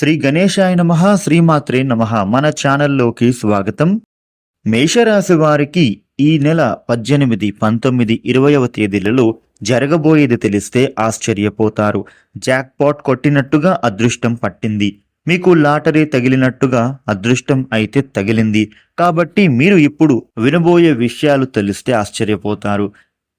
శ్రీ గణేశాయ నమ శ్రీమాత్రే నమ. మన ఛానల్లోకి స్వాగతం. మేషరాశి వారికి ఈ నెల పద్దెనిమిది పంతొమ్మిది ఇరవయవ తేదీలలో జరగబోయేది తెలిస్తే ఆశ్చర్యపోతారు. జాక్పాట్ కొట్టినట్టుగా అదృష్టం పట్టింది. మీకు లాటరీ తగిలినట్టుగా అదృష్టం అయితే తగిలింది. కాబట్టి మీరు ఇప్పుడు వినబోయే విషయాలు తెలిస్తే ఆశ్చర్యపోతారు.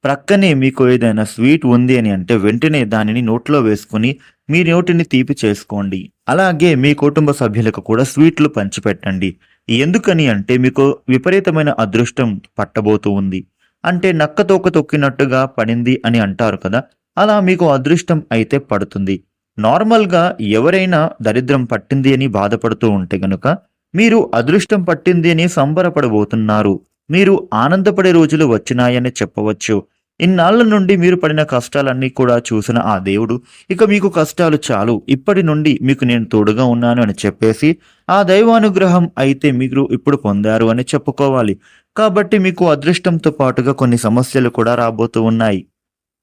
ప్రక్కనే మీకు ఏదైనా స్వీట్ ఉంది అని అంటే వెంటనే దానిని నోట్లో వేసుకుని మీ నోటిని తీపి చేసుకోండి. అలాగే మీ కుటుంబ సభ్యులకు కూడా స్వీట్లు పంచిపెట్టండి. ఎందుకని అంటే మీకు విపరీతమైన అదృష్టం పట్టబోతూ ఉంది. అంటే నక్క తోక తొక్కినట్టుగా పడింది అని అంటారు కదా అలా మీకు అదృష్టం అయితే పడుతుంది. నార్మల్గా ఎవరైనా దరిద్రం పట్టింది అని బాధపడుతూ ఉంటే గనుక మీరు అదృష్టం పట్టింది అని సంబరపడబోతున్నారు. మీరు ఆనందపడే రోజులు వచ్చినాయని చెప్పవచ్చు. ఇన్నాళ్ళ నుండి మీరు పడిన కష్టాలన్నీ కూడా చూసిన ఆ దేవుడు ఇక మీకు కష్టాలు చాలు. ఇప్పటి నుండి మీకు నేను తోడుగా ఉన్నాను అని చెప్పేసి ఆ దైవానుగ్రహం అయితే మీరు ఇప్పుడు పొందారు అని చెప్పుకోవాలి. కాబట్టి మీకు అదృష్టంతో పాటుగా కొన్ని సమస్యలు కూడా రాబోతూ ఉన్నాయి.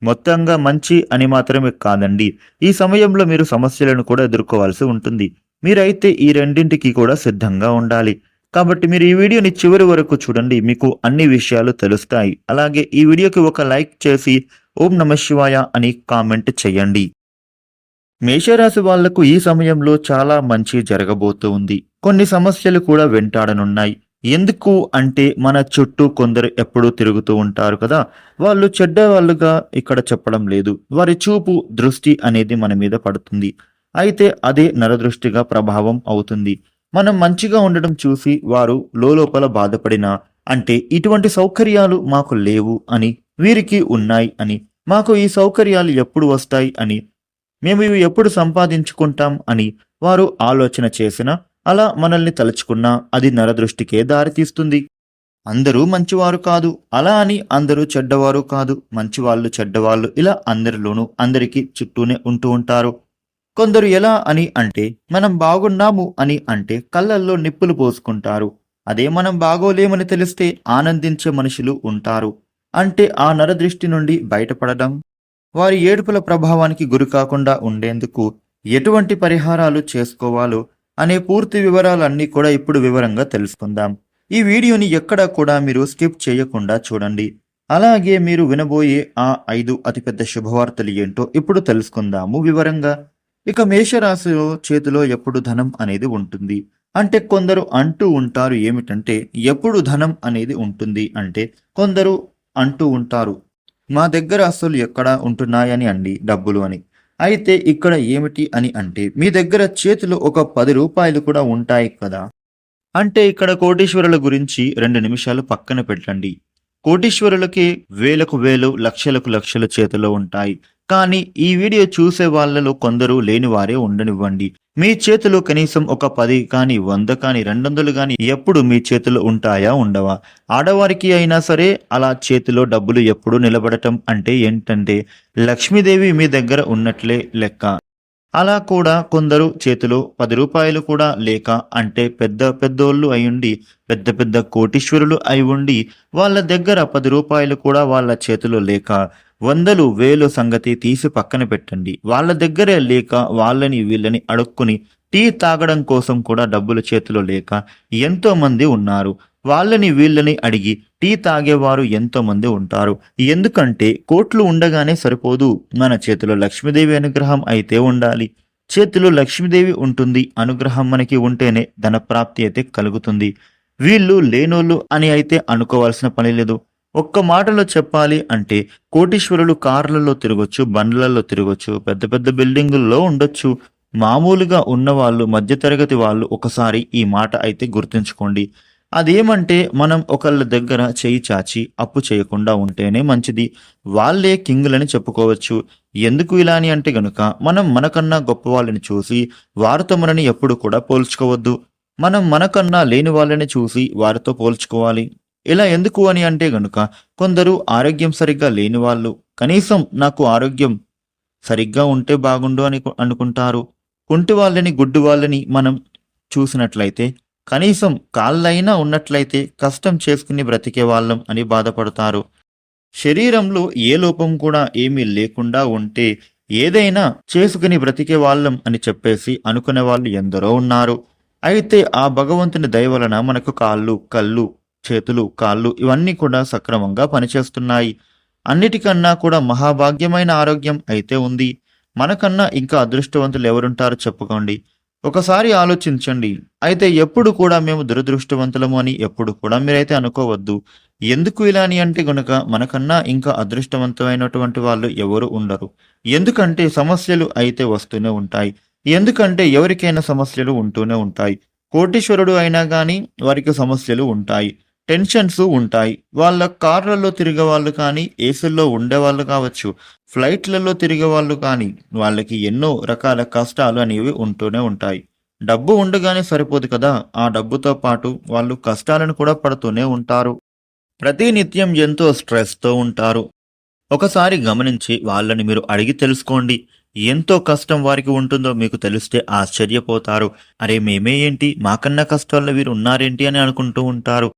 మొత్తంగా మంచి అని మాత్రమే కాదండి. ఈ సమయంలో మీరు సమస్యలను కూడా ఎదుర్కోవాల్సి ఉంటుంది. మీరైతే ఈ రెండింటికి కూడా సిద్ధంగా ఉండాలి. కాబట్టి మీరు ఈ వీడియోని చివరి వరకు చూడండి మీకు అన్ని విషయాలు తెలుస్తాయి. అలాగే ఈ వీడియోకి ఒక లైక్ చేసి ఓం నమ శివాయ అని కామెంట్ చేయండి. మేషరాశి వాళ్ళకు ఈ సమయంలో చాలా మంచి జరగబోతూ ఉంది కొన్ని సమస్యలు కూడా వెంటాడనున్నాయి. ఎందుకు అంటే మన చుట్టూ కొందరు ఎప్పుడూ తిరుగుతూ ఉంటారు కదా వాళ్ళు చెడ్డ వాళ్ళుగా ఇక్కడ చెప్పడం లేదు. వారి చూపు దృష్టి అనేది మన మీద పడుతుంది. అయితే అదే నరదృష్టిగా ప్రభావం అవుతుంది. మనం మంచిగా ఉండడం చూసి వారు లోపల బాధపడిన అంటే ఇటువంటి సౌకర్యాలు మాకు లేవు అని వీరికి ఉన్నాయి అని మాకు ఈ సౌకర్యాలు ఎప్పుడు వస్తాయి అని మేము ఇవి ఎప్పుడు సంపాదించుకుంటాం అని వారు ఆలోచన చేసిన అలా మనల్ని తలుచుకున్నా అది నరదృష్టికే దారితీస్తుంది. అందరూ మంచివారు కాదు అలా అని అందరూ చెడ్డవారు కాదు మంచివాళ్ళు చెడ్డవాళ్ళు ఇలా అందరిలోనూ అందరికీ చుట్టూనే ఉంటూ ఉంటారు. కొందరు ఎలా అని అంటే మనం బాగున్నాము అని అంటే కళ్ళల్లో నిప్పులు పోసుకుంటారు. అదే మనం బాగోలేమని తెలిస్తే ఆనందించే మనుషులు ఉంటారు. అంటే ఆ నరదృష్టి నుండి బయటపడడం. వారి ఏడుపుల ప్రభావానికి గురి కాకుండా ఉండేందుకు ఎటువంటి పరిహారాలు చేసుకోవాలో అనే పూర్తి వివరాలన్నీ కూడా ఇప్పుడు వివరంగా తెలుసుకుందాం. ఈ వీడియోని ఎక్కడా కూడా మీరు స్కిప్ చేయకుండా చూడండి. అలాగే మీరు వినబోయే ఆ ఐదు అతిపెద్ద శుభవార్తలు ఏంటో ఇప్పుడు తెలుసుకుందాము వివరంగా. ఇక మేషరాశి చేతిలో ఎప్పుడు ధనం అనేది ఉంటుంది. అంటే కొందరు అంటూ ఉంటారు ఏమిటంటే ఎప్పుడు ధనం అనేది ఉంటుంది అంటే కొందరు అంటూ ఉంటారు మా దగ్గర అసలు ఎక్కడ ఉంటున్నాయని అండి డబ్బులు అని. అయితే ఇక్కడ ఏమిటి అని అంటే మీ దగ్గర చేతిలో ఒక పది రూపాయలు కూడా ఉంటాయి కదా? అంటే ఇక్కడ కోటీశ్వరుల గురించి రెండు నిమిషాలు పక్కన పెట్టండి. కోటీశ్వరులకి వేలకు వేలు లక్షలకు లక్షలు చేతిలో ఉంటాయి. కానీ ఈ వీడియో చూసే వాళ్ళలో కొందరు లేని వారే ఉండనివ్వండి. మీ చేతిలో కనీసం ఒక పది కానీ వంద కానీ రెండొందలు కానీ ఎప్పుడు మీ చేతిలో ఉంటాయా ఉండవా? ఆడవారికి అయినా సరే అలా చేతిలో డబ్బులు ఎప్పుడు నిలబడటం అంటే ఏంటంటే లక్ష్మీదేవి మీ దగ్గర ఉన్నట్లే లెక్క. అలా కూడా కొందరు చేతిలో పది రూపాయలు కూడా లేక అంటే పెద్ద పెద్దోళ్ళు అయ్యుండి పెద్ద పెద్ద కోటీశ్వరులు అయి ఉండి వాళ్ళ దగ్గర పది రూపాయలు కూడా వాళ్ళ చేతిలో లేక వందలు వేలు సంగతి తీసి పక్కన పెట్టండి. వాళ్ళ దగ్గరే లేక వాళ్ళని వీళ్ళని అడుక్కుని టీ తాగడం కోసం కూడా డబ్బులు చేతిలో లేక ఎంతో మంది ఉన్నారు. వాళ్ళని వీళ్ళని అడిగి టీ తాగేవారు ఎంతోమంది ఉంటారు. ఎందుకంటే కోట్లు ఉండగానే సరిపోదు. మన చేతిలో లక్ష్మీదేవి అనుగ్రహం అయితే ఉండాలి. చేతిలో లక్ష్మీదేవి ఉంటుంది. అనుగ్రహం మనకి ఉంటేనే ధనప్రాప్తి అయితే కలుగుతుంది. వీళ్ళు లేనోళ్ళు అని అయితే అనుకోవాల్సిన పని లేదు. ఒక్క మాటలో చెప్పాలి అంటే కోటీశ్వరులు కార్లలో తిరగొచ్చు బండ్లలో తిరగొచ్చు పెద్ద పెద్ద బిల్డింగుల్లో ఉండొచ్చు. మామూలుగా ఉన్నవాళ్ళు మధ్యతరగతి వాళ్ళు ఒకసారి ఈ మాట అయితే గుర్తుంచుకోండి. అదేమంటే మనం ఒకళ్ళ దగ్గర చేయి చాచి అప్పు చేయకుండా ఉంటేనే మంచిది. వాళ్ళే కింగులని చెప్పుకోవచ్చు. ఎందుకు ఇలా అని అంటే గనుక మనం మనకన్నా గొప్ప వాళ్ళని చూసి వారితో మనని ఎప్పుడు కూడా పోల్చుకోవద్దు. మనం మనకన్నా లేని వాళ్ళని చూసి వారితో పోల్చుకోవాలి. ఇలా ఎందుకు అని అంటే గనుక కొందరు ఆరోగ్యం సరిగ్గా లేని వాళ్ళు. కనీసం నాకు ఆరోగ్యం సరిగ్గా ఉంటే బాగుండు అని అనుకుంటారు. కుంటి వాళ్ళని గుడ్డు వాళ్ళని మనం చూసినట్లయితే కనీసం కాళ్ళైనా ఉన్నట్లయితే కష్టం చేసుకుని బ్రతికే వాళ్ళం అని బాధపడతారు. శరీరంలో ఏ లోపం కూడా ఏమీ లేకుండా ఉంటే ఏదైనా చేసుకుని బ్రతికే వాళ్ళం అని చెప్పేసి అనుకునే వాళ్ళు ఎందరో ఉన్నారు. అయితే ఆ భగవంతుని దయ వలన మనకు కాళ్ళు కళ్ళు చేతులు కాళ్ళు ఇవన్నీ కూడా సక్రమంగా పనిచేస్తున్నాయి. అన్నిటికన్నా కూడా మహాభాగ్యమైన ఆరోగ్యం అయితే ఉంది. మనకన్నా ఇంకా అదృష్టవంతులు ఎవరుంటారో చెప్పుకోండి. ఒకసారి ఆలోచించండి. అయితే ఎప్పుడు కూడా మేము దురదృష్టవంతులము అని ఎప్పుడు కూడా మీరైతే అనుకోవద్దు. ఎందుకు ఇలా అని అంటే గనుక మనకన్నా ఇంకా అదృష్టవంతమైనటువంటి వాళ్ళు ఎవరు ఉండరు. ఎందుకంటే సమస్యలు అయితే వస్తూనే ఉంటాయి. ఎందుకంటే ఎవరికైనా సమస్యలు ఉంటూనే ఉంటాయి. కోటీశ్వరుడు అయినా కానీ వారికి సమస్యలు ఉంటాయి. టెన్షన్స్ ఉంటాయి. వాళ్ళ కార్లలో తిరిగే వాళ్ళు కానీ ఏసీల్లో ఉండేవాళ్ళు కావచ్చు ఫ్లైట్లలో తిరిగే వాళ్ళు కానీ వాళ్ళకి ఎన్నో రకాల కష్టాలు అనేవి ఉంటూనే ఉంటాయి. డబ్బు ఉండగానే సరిపోదు కదా. ఆ డబ్బుతో పాటు వాళ్ళు కష్టాలను కూడా పడుతూనే ఉంటారు. ప్రతి నిత్యం ఎంతో స్ట్రెస్తో ఉంటారు. ఒకసారి గమనించి వాళ్ళని మీరు అడిగి తెలుసుకోండి. ఎంతో కష్టం వారికి ఉంటుందో మీకు తెలిస్తే ఆశ్చర్యపోతారు. అరే మేమే ఏంటి? మాకన్నా కష్టాల్లో వీరు ఉన్నారేంటి? అని అనుకుంటూ ఉంటారు.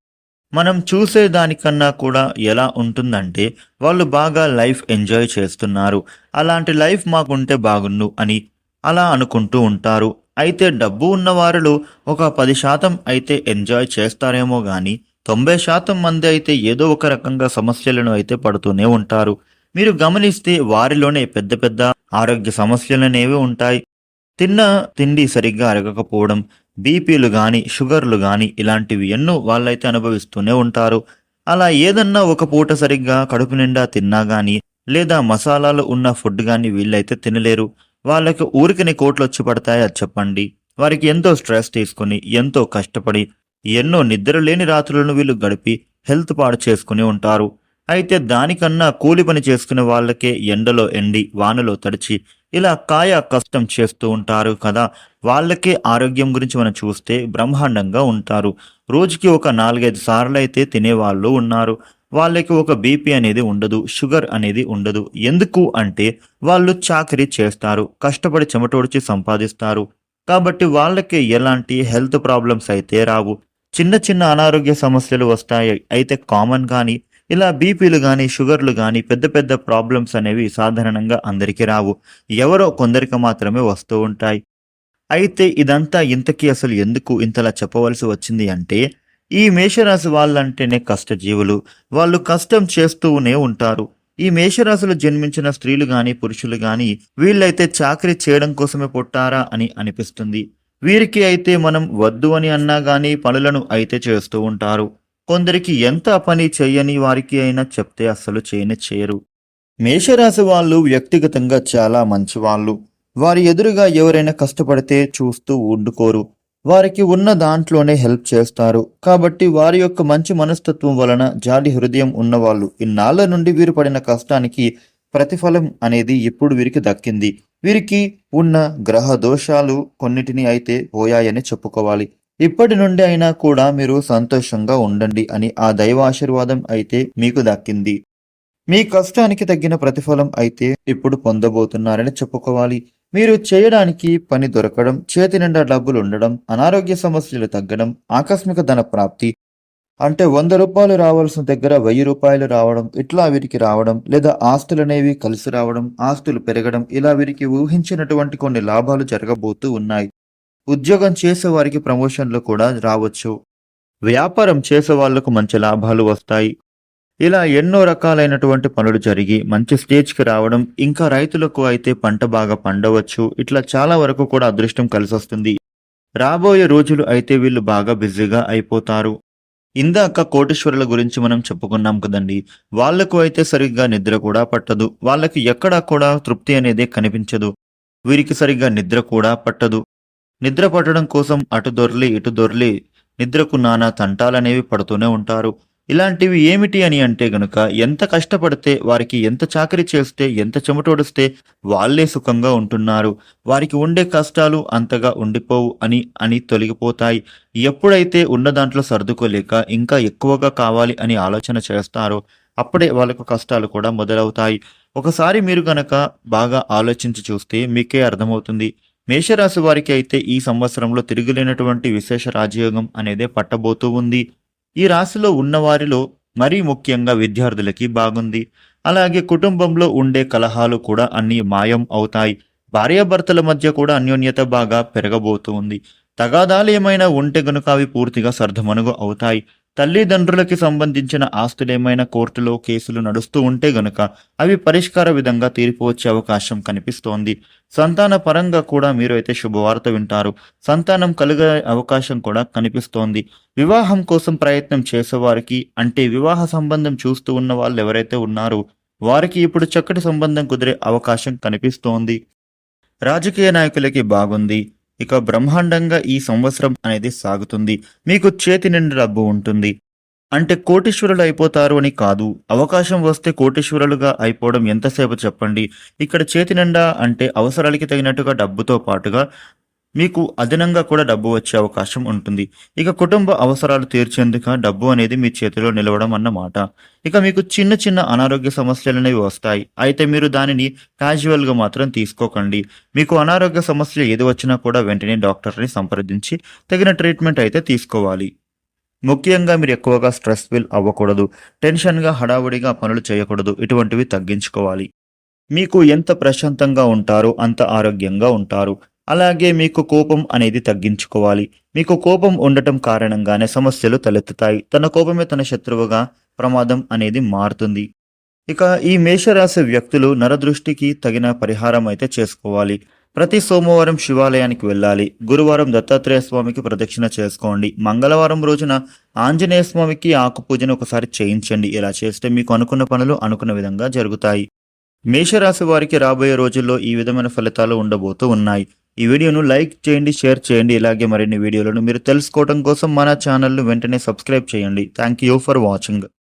మనం చూసే దానికన్నా కూడా ఎలా ఉంటుందంటే వాళ్ళు బాగా లైఫ్ ఎంజాయ్ చేస్తున్నారు. అలాంటి లైఫ్ మాకుంటే బాగుండు అని అలా అనుకుంటూ ఉంటారు. అయితే డబ్బు ఉన్నవారులు ఒక పది శాతం అయితే ఎంజాయ్ చేస్తారేమో కానీ తొంభై శాతం మంది అయితే ఏదో ఒక రకంగా సమస్యలను అయితే పడుతూనే ఉంటారు. మీరు గమనిస్తే వారిలోనే పెద్ద పెద్ద ఆరోగ్య సమస్యలనేవి ఉంటాయి. తిన్న తిండి సరిగ్గా అరగకపోవడం బీపీలు కానీ షుగర్లు కానీ ఇలాంటివి ఎన్నో వాళ్ళైతే అనుభవిస్తూనే ఉంటారు. అలా ఏదన్నా ఒక పూట సరిగ్గా కడుపు నిండా తిన్నా గానీ లేదా మసాలాలు ఉన్న ఫుడ్ కానీ వీళ్ళైతే తినలేరు. వాళ్ళకి ఊరికని కోట్లు వచ్చి పడతాయి అది చెప్పండి. వారికి ఎంతో స్ట్రెస్ తీసుకుని ఎంతో కష్టపడి ఎన్నో నిద్ర లేని రాత్రులను వీళ్ళు గడిపి హెల్త్ పాడు చేసుకుని ఉంటారు. అయితే దానికన్నా కూలి పని చేసుకునే వాళ్ళకే ఎండలో ఎండి వానలో తడిచి ఇలా కాయ కష్టం చేస్తూ ఉంటారు కదా. వాళ్ళకే ఆరోగ్యం గురించి మనం చూస్తే బ్రహ్మాండంగా ఉంటారు. రోజుకి ఒక నాలుగైదు సార్లు అయితే తినేవాళ్ళు ఉన్నారు. వాళ్ళకి ఒక బీపీ అనేది ఉండదు షుగర్ అనేది ఉండదు. ఎందుకు అంటే వాళ్ళు చాకరీ చేస్తారు కష్టపడి చెమటోడిచి సంపాదిస్తారు. కాబట్టి వాళ్ళకి ఎలాంటి హెల్త్ ప్రాబ్లమ్స్ అయితే రావు. చిన్న చిన్న అనారోగ్య సమస్యలు వస్తాయి. అయితే కామన్ కానీ ఇలా బీపీలు కానీ షుగర్లు కానీ పెద్ద పెద్ద ప్రాబ్లమ్స్ అనేవి సాధారణంగా అందరికీ రావు. ఎవరో కొందరికి మాత్రమే వస్తూ ఉంటాయి. అయితే ఇదంతా ఇంతకీ అసలు ఎందుకు ఇంతలా చెప్పవలసి వచ్చింది అంటే ఈ మేషరాశి వాళ్ళంటేనే కష్టజీవులు. వాళ్ళు కష్టం చేస్తూనే ఉంటారు. ఈ మేషరాశిలో జన్మించిన స్త్రీలు కానీ పురుషులు కానీ వీళ్ళైతే చాకరీ చేయడం కోసమే పుట్టారా అని అనిపిస్తుంది. వీరికి అయితే మనం వద్దు అని అన్నా కానీ పనులను అయితే చేస్తూ ఉంటారు. కొందరికి ఎంత పని చేయని వారికి అయినా చెప్తే అస్సలు చేయని చేయరు. మేషరాశి వాళ్ళు వ్యక్తిగతంగా చాలా మంచివాళ్ళు. వారి ఎదురుగా ఎవరైనా కష్టపడితే చూస్తూ ఉండుకోరు. వారికి ఉన్న దాంట్లోనే హెల్ప్ చేస్తారు. కాబట్టి వారి యొక్క మంచి మనస్తత్వం వలన జాలి హృదయం ఉన్నవాళ్ళు ఇన్నాళ్ళ నుండి వీరు పడిన కష్టానికి ప్రతిఫలం అనేది ఇప్పుడు వీరికి దక్కింది. వీరికి ఉన్న గ్రహ దోషాలు కొన్నిటిని అయితే పోయాయని చెప్పుకోవాలి. ఇప్పటి నుండి అయినా కూడా మీరు సంతోషంగా ఉండండి అని ఆ దైవ ఆశీర్వాదం అయితే మీకు దక్కింది. మీ కష్టానికి తగ్గిన ప్రతిఫలం అయితే ఇప్పుడు పొందబోతున్నారని చెప్పుకోవాలి. మీరు చేయడానికి పని దొరకడం చేతి నిండా డబ్బులు ఉండడం అనారోగ్య సమస్యలు తగ్గడం ఆకస్మిక ధన ప్రాప్తి అంటే వంద రూపాయలు రావాల్సిన దగ్గర వెయ్యి రూపాయలు రావడం ఇట్లా వీరికి రావడం లేదా ఆస్తులు అనేవి కలిసి రావడం ఆస్తులు పెరగడం ఇలా వీరికి ఊహించినటువంటి కొన్ని లాభాలు జరగబోతూ ఉన్నాయి. ఉద్యోగం చేసే వారికి ప్రమోషన్లు కూడా రావచ్చు. వ్యాపారం చేసే వాళ్ళకు మంచి లాభాలు వస్తాయి. ఇలా ఎన్నో రకాలైనటువంటి పనులు జరిగి మంచి స్టేజ్కి రావడం ఇంకా రైతులకు అయితే పంట బాగా పండవచ్చు. ఇట్లా చాలా వరకు కూడా అదృష్టం కలిసొస్తుంది. రాబోయే రోజులు అయితే వీళ్ళు బాగా బిజీగా అయిపోతారు. ఇందాక కోటేశ్వరుల గురించి మనం చెప్పుకున్నాం కదండి. వాళ్ళకు అయితే సరిగ్గా నిద్ర కూడా పట్టదు. వాళ్ళకి ఎక్కడా కూడా తృప్తి అనేది కనిపించదు. వీరికి సరిగ్గా నిద్ర కూడా పట్టదు. నిద్ర పట్టడం కోసం అటు దొర్లి ఇటు దొర్లి నిద్రకు నానా తంటాలనేవి పడుతూనే ఉంటారు. ఇలాంటివి ఏమిటి అని అంటే గనుక ఎంత కష్టపడితే వారికి ఎంత చాకరీ చేస్తే ఎంత చెమటోడిస్తే వాళ్ళే సుఖంగా ఉంటున్నారు. వారికి ఉండే కష్టాలు అంతగా ఉండిపోవు అని అని తొలగిపోతాయి. ఎప్పుడైతే ఉన్న దాంట్లో సర్దుకోలేక ఇంకా ఎక్కువగా కావాలి అని ఆలోచన చేస్తారో అప్పుడే వాళ్ళకు కష్టాలు కూడా మొదలవుతాయి. ఒకసారి మీరు గనక బాగా ఆలోచించి చూస్తే మీకే అర్థమవుతుంది. మేషరాశి వారికి అయితే ఈ సంవత్సరంలో తిరుగులేనటువంటి విశేష రాజయోగం అనేదే పట్టబోతూ ఉంది. ఈ రాశిలో ఉన్నవారిలో మరీ ముఖ్యంగా విద్యార్థులకి బాగుంది. అలాగే కుటుంబంలో ఉండే కలహాలు కూడా అన్ని మాయం అవుతాయి. భార్యాభర్తల మధ్య కూడా అన్యోన్యత బాగా పెరగబోతుంది తగాదాలు ఏమైనా ఉంటే గనుక అవి పూర్తిగా సర్దమనుగు అవుతాయి. తల్లిదండ్రులకి సంబంధించిన ఆస్తులు ఏమైనా కోర్టులో కేసులు నడుస్తూ ఉంటే గనుక అవి పరిష్కార విధంగా తీర్పు వచ్చే అవకాశం కనిపిస్తోంది. సంతాన పరంగా కూడా మీరు అయితే శుభవార్త వింటారు. సంతానం కలిగే అవకాశం కూడా కనిపిస్తోంది. వివాహం కోసం ప్రయత్నం చేసేవారికి అంటే వివాహ సంబంధం చూస్తూ ఉన్న వాళ్ళు ఎవరైతే ఉన్నారో వారికి ఇప్పుడు చక్కటి సంబంధం కుదిరే అవకాశం కనిపిస్తోంది. రాజకీయ నాయకులకి బాగుంది. ఇక బ్రహ్మాండంగా ఈ సంవత్సరం అనేది సాగుతుంది. మీకు చేతి నిండా డబ్బు ఉంటుంది. అంటే కోటీశ్వరులు అయిపోతారు అని కాదు. అవకాశం వస్తే కోటీశ్వరులుగా అయిపోవడం ఎంతసేపు చెప్పండి? ఇక్కడ చేతి నిండా అంటే అవసరాలకి తగినట్టుగా డబ్బుతో పాటుగా మీకు అదనంగా కూడా డబ్బు వచ్చే అవకాశం ఉంటుంది. ఇక కుటుంబ అవసరాలు తీర్చేందుకు డబ్బు అనేది మీ చేతిలో నిలవడం అన్నమాట. ఇక మీకు చిన్న చిన్న అనారోగ్య సమస్యలు అనేవి వస్తాయి. అయితే మీరు దానిని క్యాజువల్గా మాత్రం తీసుకోకండి. మీకు అనారోగ్య సమస్య ఏది వచ్చినా కూడా వెంటనే డాక్టర్ని సంప్రదించి తగిన ట్రీట్మెంట్ అయితే తీసుకోవాలి. ముఖ్యంగా మీరు ఎక్కువగా స్ట్రెస్ ఫీల్ అవ్వకూడదు టెన్షన్గా హడావుడిగా పనులు చేయకూడదు ఇటువంటివి తగ్గించుకోవాలి. మీకు ఎంత ప్రశాంతంగా ఉంటారో అంత ఆరోగ్యంగా ఉంటారు. అలాగే మీకు కోపం అనేది తగ్గించుకోవాలి. మీకు కోపం ఉండటం కారణంగానే సమస్యలు తలెత్తుతాయి. తన కోపమే తన శత్రువుగా ప్రమాదం అనేది మారుతుంది. ఇక ఈ మేషరాశి వ్యక్తులు నరదృష్టికి తగిన పరిహారం అయితే చేసుకోవాలి. ప్రతి సోమవారం శివాలయానికి వెళ్ళాలి. గురువారం దత్తాత్రేయ స్వామికి ప్రదక్షిణ చేసుకోండి. మంగళవారం రోజున ఆంజనేయ స్వామికి ఆకుపూజను ఒకసారి చేయించండి. ఇలా చేస్తే మీకు అనుకున్న పనులు అనుకున్న విధంగా జరుగుతాయి. మేషరాశి వారికి రాబోయే రోజుల్లో ఈ విధమైన ఫలితాలు ఉండబోతూ ఉన్నాయి. ఈ వీడియోను లైక్ చేయండి షేర్ చేయండి. ఇలాగే మరిన్ని వీడియోలను మీరు తెలుసుకోవడం కోసం మన ఛానల్ను వెంటనే సబ్స్క్రైబ్ చేయండి. Thank you for watching.